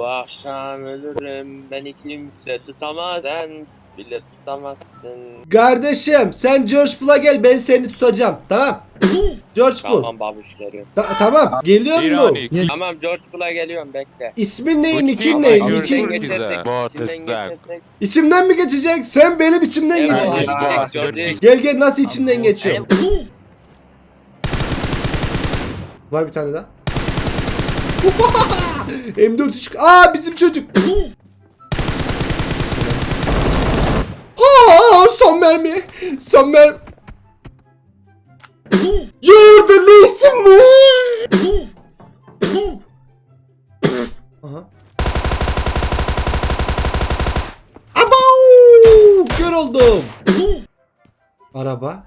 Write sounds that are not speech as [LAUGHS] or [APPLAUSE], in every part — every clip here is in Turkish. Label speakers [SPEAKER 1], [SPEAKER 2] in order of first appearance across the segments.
[SPEAKER 1] Bu akşam ölürüm beni kimse tutamaz sen bile tutamazsın.
[SPEAKER 2] Kardeşim sen George Pool'a gel ben seni tutacağım. Tamam. [CLEARS THROAT] George Pool.
[SPEAKER 1] Tamam babuş geliyorum.
[SPEAKER 2] Ta- tamam. Geliyor mu?
[SPEAKER 1] Tamam George Pool'a geliyorum bekle.
[SPEAKER 2] İsmin ne? Nikin
[SPEAKER 3] ama
[SPEAKER 2] ne?
[SPEAKER 3] gördün
[SPEAKER 2] Nikin.
[SPEAKER 1] geçersek.
[SPEAKER 2] İçimden mi geçecek? Sen benim içimden
[SPEAKER 1] Evet,
[SPEAKER 2] geçeceksin.
[SPEAKER 1] geçecek,
[SPEAKER 3] Aa,
[SPEAKER 1] görecek.
[SPEAKER 2] Gel gel nasıl içinden geçiyor? Var bir tane daha. [LAUGHS] M4 Aa bizim çocuk. Aa son mermi. Son mermi. You're the least Aha. Abau! Kör oldum. Araba.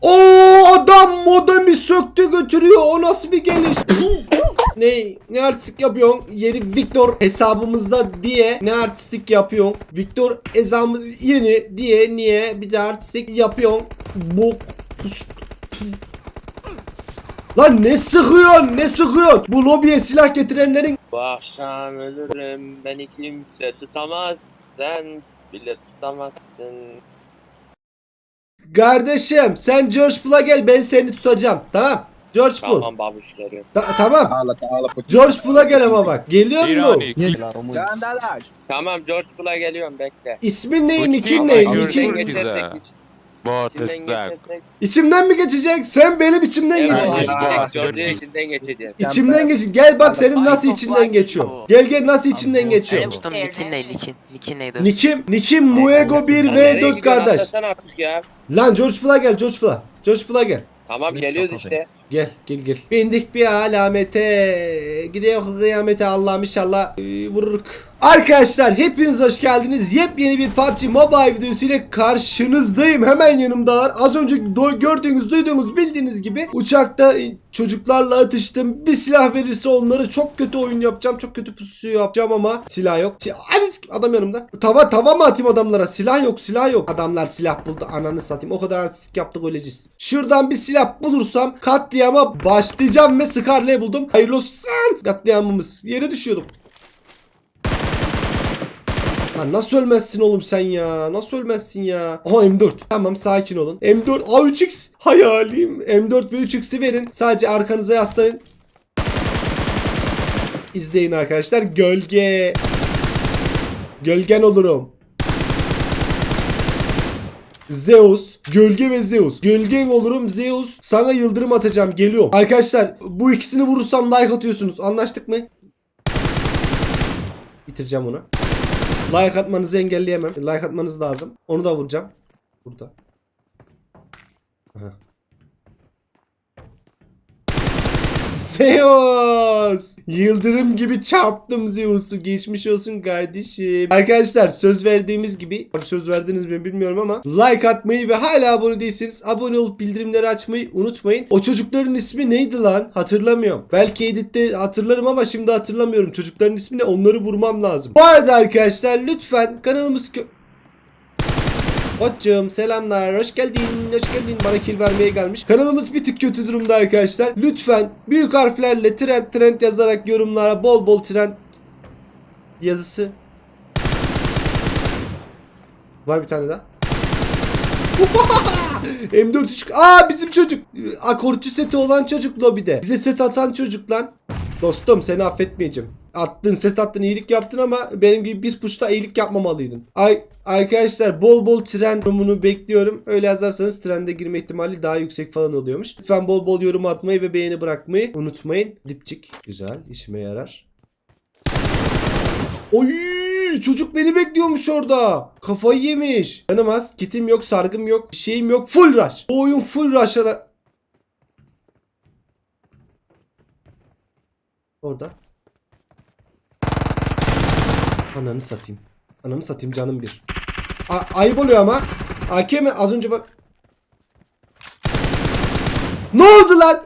[SPEAKER 2] O adam modemi söktü götürüyor. O nasıl bir geliş? Ne ne artistik yapıyorsun? Yeni Victor hesabımızda diye ne artistik yapıyorsun? Victor hesabımız yeni diye niye bir de artistik yapıyorsun? Bok. Lan ne sıkıyorsun? Ne sıkıyorsun? Bu lobiye silah getirenlerin
[SPEAKER 1] Bu akşam ölürüm beni kimse tutamaz sen bile tutamazsın.
[SPEAKER 2] Kardeşim sen George Pool'a gel ben seni tutacağım. Tamam. George Pool.
[SPEAKER 1] Tamam babuş geliyorum.
[SPEAKER 2] Ta- tamam.
[SPEAKER 4] Ta'ala po
[SPEAKER 2] George Pool'a gel ama bak. Geliyor mu?
[SPEAKER 3] an iki.
[SPEAKER 4] Yan dalaş.
[SPEAKER 1] Tamam George Pool'a geliyorum bekle.
[SPEAKER 2] İsmin ne?
[SPEAKER 3] Uçtu
[SPEAKER 2] Nikin ne?
[SPEAKER 3] gördün
[SPEAKER 2] Nikin.
[SPEAKER 1] İçinden geçersek iç-
[SPEAKER 3] Bot
[SPEAKER 1] içinden
[SPEAKER 3] ızrak.
[SPEAKER 1] geçersek.
[SPEAKER 2] İçimden mi geçecek? Sen benim içimden
[SPEAKER 1] Evet,
[SPEAKER 2] geçeceksin.
[SPEAKER 1] geçecek,
[SPEAKER 3] Gördük.
[SPEAKER 1] George'un içinden geçeceğiz.
[SPEAKER 2] İçimden geçin. Gel bak senin nasıl içinden geçiyor. Gel gel nasıl içinden geçiyor.
[SPEAKER 5] Benim tutum ne? Neydi?
[SPEAKER 2] Nikim, Nikim Muego 1
[SPEAKER 1] Lan nereye
[SPEAKER 2] v 4
[SPEAKER 1] gidiyorsun?
[SPEAKER 2] kardeş.
[SPEAKER 1] Atlasana artık ya.
[SPEAKER 2] Lan George Pool'a gel, George Pool'a. George Pool'a gel.
[SPEAKER 1] Tamam geliyoruz işte.
[SPEAKER 2] Gel, gel gel. Bindik bir alamete. Gidiyor kıyamete Allah'ım inşallah ee, vururuk. Arkadaşlar hepiniz hoş geldiniz. Yepyeni bir PUBG Mobile videosu ile karşınızdayım. Hemen yanımdalar. Az önce gördüğünüz, duyduğunuz, bildiğiniz gibi uçakta çocuklarla atıştım. Bir silah verirse onları çok kötü oyun yapacağım. Çok kötü pusu yapacağım ama silah yok. Si- Ay, adam yanımda. Tava tava mı atayım adamlara? Silah yok, silah yok. Adamlar silah buldu. Ananı satayım. O kadar artistik yaptık öleceğiz. Şuradan bir silah bulursam katliama başlayacağım ve Scarlet'i buldum. Hayırlı olsun. Katliamımız. Yere düşüyordum. Lan nasıl ölmezsin oğlum sen ya? Nasıl ölmezsin ya? Aha M4. Tamam sakin olun. M4 A3X hayalim. M4 ve 3X'i verin. Sadece arkanıza yaslanın. İzleyin arkadaşlar. Gölge. Gölgen olurum. Zeus, gölge ve Zeus. Gölgen olurum Zeus. Sana yıldırım atacağım. Geliyorum. Arkadaşlar bu ikisini vurursam like atıyorsunuz. Anlaştık mı? Bitireceğim onu. Like atmanızı engelleyemem. Like atmanız lazım. Onu da vuracağım. Burada. Aha. Zeus! Yıldırım gibi çarptım Zeus'u. Geçmiş olsun kardeşim. Arkadaşlar söz verdiğimiz gibi söz verdiniz mi bilmiyorum ama like atmayı ve hala abone değilseniz abone olup bildirimleri açmayı unutmayın. O çocukların ismi neydi lan? Hatırlamıyorum. Belki editte hatırlarım ama şimdi hatırlamıyorum. Çocukların ismi ne? Onları vurmam lazım. Bu arada arkadaşlar lütfen kanalımız Hocam selamlar hoş geldin hoş geldin bana kill vermeye gelmiş. Kanalımız bir tık kötü durumda arkadaşlar. Lütfen büyük harflerle trend trend yazarak yorumlara bol bol trend yazısı. Var bir tane daha. [LAUGHS] M4 3 Aa bizim çocuk. Akortçu seti olan çocuk lobide. Bize set atan çocuk lan. Dostum seni affetmeyeceğim. Attın set attın iyilik yaptın ama benim gibi bir puşta iyilik yapmamalıydın. Ay arkadaşlar bol bol tren yorumunu bekliyorum. Öyle yazarsanız trende girme ihtimali daha yüksek falan oluyormuş. Lütfen bol bol yorum atmayı ve beğeni bırakmayı unutmayın. Dipçik güzel işime yarar. Oy çocuk beni bekliyormuş orada. Kafayı yemiş. Canım az, kitim yok, sargım yok, bir şeyim yok. Full rush. Bu oyun full rush ara- Orada. Ananı satayım. Ananı satayım canım bir. A- ayıp oluyor ama. AK mi? Az önce bak. Ne oldu lan?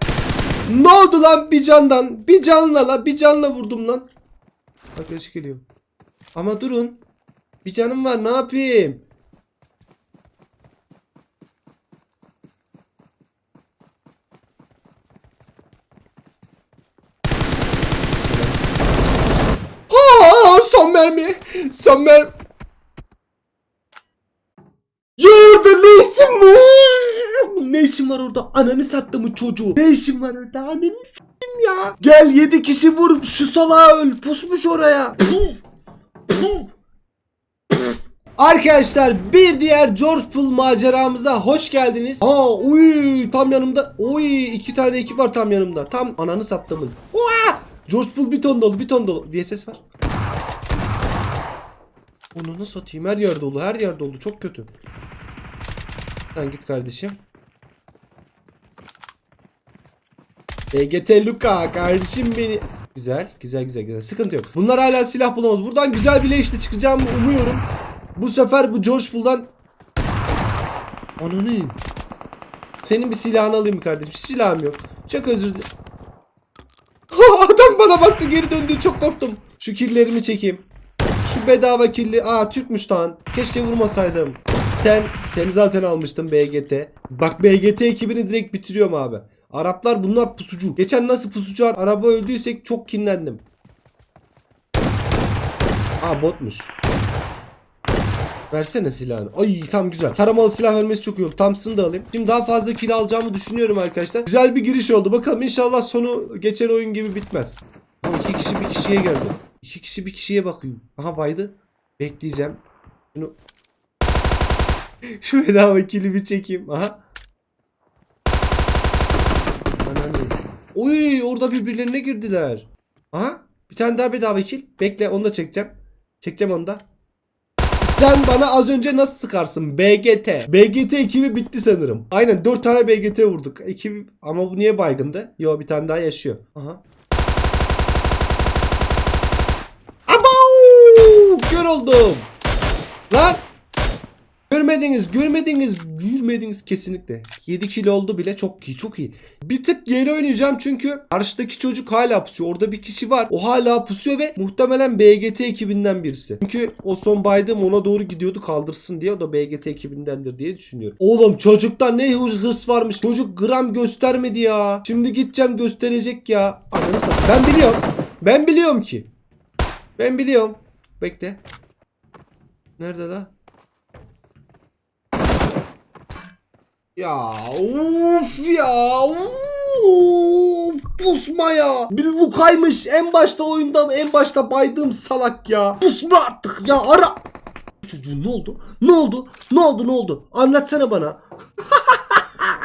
[SPEAKER 2] Ne oldu lan bir candan? Bir canla la bir canla vurdum lan. Arkadaş geliyor. Ama durun. Bir canım var ne yapayım? Ya orada ne işin var? Ne işin var orada? Ananı sattı mı çocuğu? Ne işin var orada? Ananı s**tim ya. Gel 7 kişi vur şu salağı öl. Pusmuş oraya. Arkadaşlar bir diğer George Pool maceramıza hoş geldiniz. Aa uy tam yanımda. Uy iki tane ekip var tam yanımda. Tam ananı sattımın. Uaa! George Pool bir ton dolu bir ton dolu. VSS var. Onu nasıl atayım? Her yer dolu her yer dolu. Çok kötü. Sen git kardeşim. EGT Luka kardeşim beni. Güzel, güzel, güzel, güzel. Sıkıntı yok. Bunlar hala silah bulamadı. Buradan güzel bir leşle çıkacağımı umuyorum. Bu sefer bu George Pool'dan... Ananı. Senin bir silahını alayım kardeşim? Silahım yok. Çok özür dilerim. [LAUGHS] Adam bana baktı geri döndü çok korktum. Şu killerimi çekeyim. Şu bedava killi. Aa Türkmüş lan. Keşke vurmasaydım. Sen seni zaten almıştım BGT. Bak BGT ekibini direkt bitiriyorum abi. Araplar bunlar pusucu. Geçen nasıl pusucu araba öldüysek çok kinlendim. Aa botmuş. Versene silahını. Ay tam güzel. Taramalı silah vermesi çok iyi oldu. Thompson'ı da alayım. Şimdi daha fazla kill alacağımı düşünüyorum arkadaşlar. Güzel bir giriş oldu. Bakalım inşallah sonu geçen oyun gibi bitmez. Ama iki kişi bir kişiye geldi. İki kişi bir kişiye bakıyor. Aha baydı. Bekleyeceğim. Şunu... [LAUGHS] Şu bedava kill'i bir çekeyim. Aha. Ananı. Oy orada birbirlerine girdiler. Aha. Bir tane daha bedava kill. Bekle onu da çekeceğim. Çekeceğim onu da. Sen bana az önce nasıl sıkarsın? BGT. BGT ekibi bitti sanırım. Aynen 4 tane BGT vurduk. Ekip ama bu niye baygındı? Yo bir tane daha yaşıyor. Aha. Abau! Kör oldum. Lan! Görmediniz, görmediniz, görmediniz kesinlikle. 7 kilo oldu bile çok iyi, çok iyi. Bir tık yeni oynayacağım çünkü karşıdaki çocuk hala pusuyor. Orada bir kişi var. O hala pusuyor ve muhtemelen BGT ekibinden birisi. Çünkü o son baydım ona doğru gidiyordu kaldırsın diye. O da BGT ekibindendir diye düşünüyorum. Oğlum çocukta ne hırs varmış. Çocuk gram göstermedi ya. Şimdi gideceğim gösterecek ya. Ananı satayım. Ben biliyorum. Ben biliyorum ki. Ben biliyorum. Bekle. Nerede la? Ya of ya of pusma ya. Bir Lukaymış en başta oyunda en başta baydığım salak ya. Pusma artık ya ara. Çocuğun ne oldu? Ne oldu? Ne oldu ne oldu? Anlatsana bana. [LAUGHS]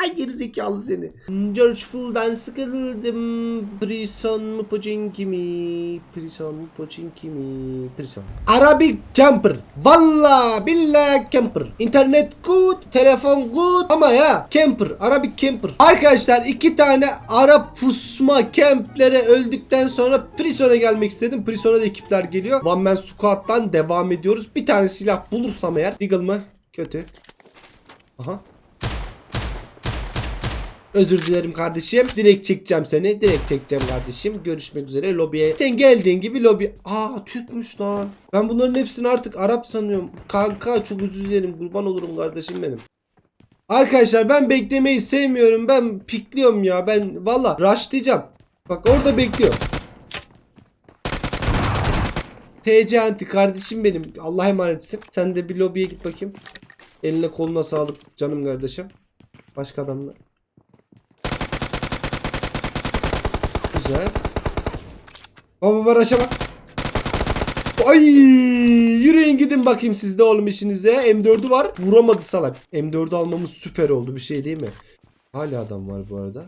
[SPEAKER 2] Geri zekalı seni. George Pool'dan sıkıldım. Prison mu Pochinki mi? Prison mu Pochinki mi? Prison. Arabic camper. Valla billah camper. İnternet good, telefon good ama ya camper, Arabic camper. Arkadaşlar iki tane Arap pusma kemplere öldükten sonra Prison'a gelmek istedim. Prison'a da ekipler geliyor. One Man Squad'dan devam ediyoruz. Bir tane silah bulursam eğer. Deagle mı? Kötü. Aha. Özür dilerim kardeşim. Direkt çekeceğim seni. Direkt çekeceğim kardeşim. Görüşmek üzere lobiye. Sen geldiğin gibi lobi. Aa Türkmüş lan. Ben bunların hepsini artık Arap sanıyorum. Kanka çok özür dilerim. Kurban olurum kardeşim benim. Arkadaşlar ben beklemeyi sevmiyorum. Ben pikliyorum ya. Ben valla rushlayacağım. Bak orada bekliyor. TC anti kardeşim benim. Allah'a emanetsin. Sen de bir lobiye git bakayım. Eline koluna sağlık canım kardeşim. Başka adamlar. Güzel. Baba baraşa bak. Ay yürüyün gidin bakayım sizde oğlum işinize. M4'ü var. Vuramadı salak. M4'ü almamız süper oldu bir şey değil mi? Hala adam var bu arada.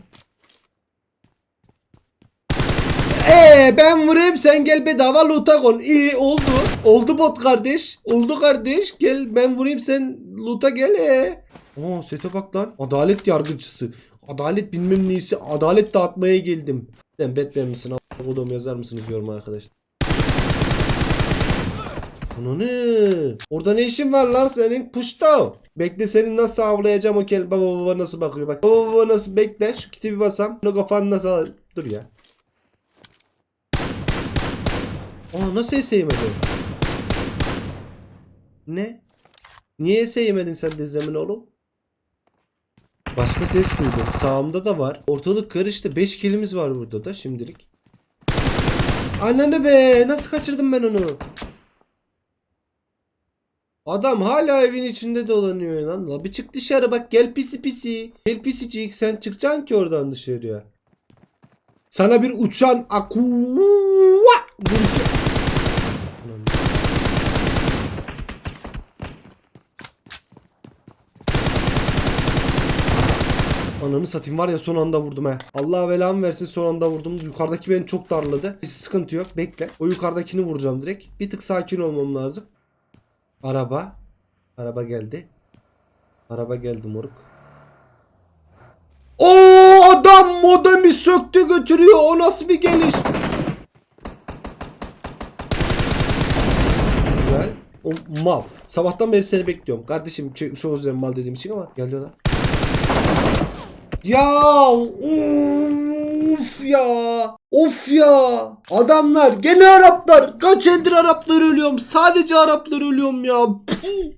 [SPEAKER 2] Ee ben vurayım sen gel bedava loot'a kon. İyi oldu. Oldu bot kardeş. Oldu kardeş. Gel ben vurayım sen loot'a gel ee. Oo sete bak lan. Adalet yargıcısı. Adalet bilmem neyse. Adalet dağıtmaya geldim. Sen Batman misin? Oğlum yazar mısınız yorum arkadaşlar? Onu ne? Orada ne işin var lan senin? Puşta. Bekle seni nasıl avlayacağım o kel baba baba nasıl bakıyor bak. Baba baba nasıl bekle şu kiti bir basam. Bunu kafanı nasıl al- Dur ya. Aa nasıl ese yemedin? Ne? Niye ese yemedin sen de zemin oğlum? Başka ses duydum. Sağımda da var. Ortalık karıştı. 5 kilimiz var burada da şimdilik. Ananı be. Nasıl kaçırdım ben onu? Adam hala evin içinde dolanıyor lan. La bir çık dışarı bak gel pisi pisi. Gel pisicik sen çıkacaksın ki oradan dışarıya. Sana bir uçan akuva. Ananı satayım var ya son anda vurdum he. Allah belamı versin son anda vurdum. Yukarıdaki beni çok darladı. Hiç sıkıntı yok bekle. O yukarıdakini vuracağım direkt. Bir tık sakin olmam lazım. Araba. Araba geldi. Araba geldi moruk. O adam modemi söktü götürüyor. O nasıl bir geliş? Güzel. O mal. Sabahtan beri seni bekliyorum. Kardeşim ç- şu üzerine mal dediğim için ama geldi ona. Ya of ya of ya. Adamlar gene Araplar. Kaç eldir Araplar ölüyorum. Sadece Araplar ölüyorum ya. Puh.